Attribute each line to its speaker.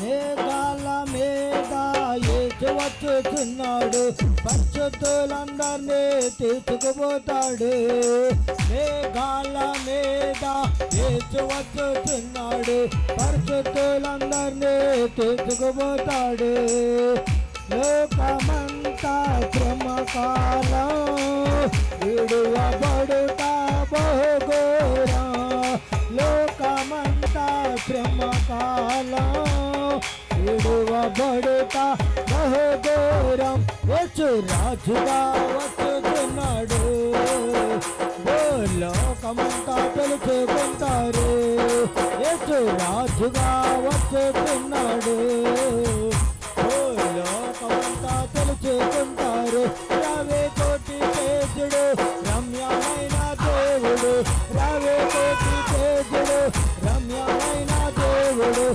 Speaker 1: మేఘాల మీద ఏసు వచ్చుతున్నాడు పరిశుద్ధులందరినీ తీసుకుపోతాడు. మేఘాల మీద ఏసు వచ్చుతున్నాడు పరిశుద్ధులందరినీ తీసుకుపోతాడు. లోకమంతా క్రమకాలం విడువబడుట బహుగోరా లోకమంతా క్రమకాలం మాతా మహోఘోరం వచ్చు రాజుగా వచ్చుతున్నాడు లోకమంతా తెలుసుకుంటారు. యేసు రాజుగా వచ్చుతున్నాడు లోకమంతా తెలుసుకుంటారు. రవి కోటి చేతుడు రమ్యమైన దేవుడు. రవి కోటి చేతుడు రమ్యమైన దేవుడు.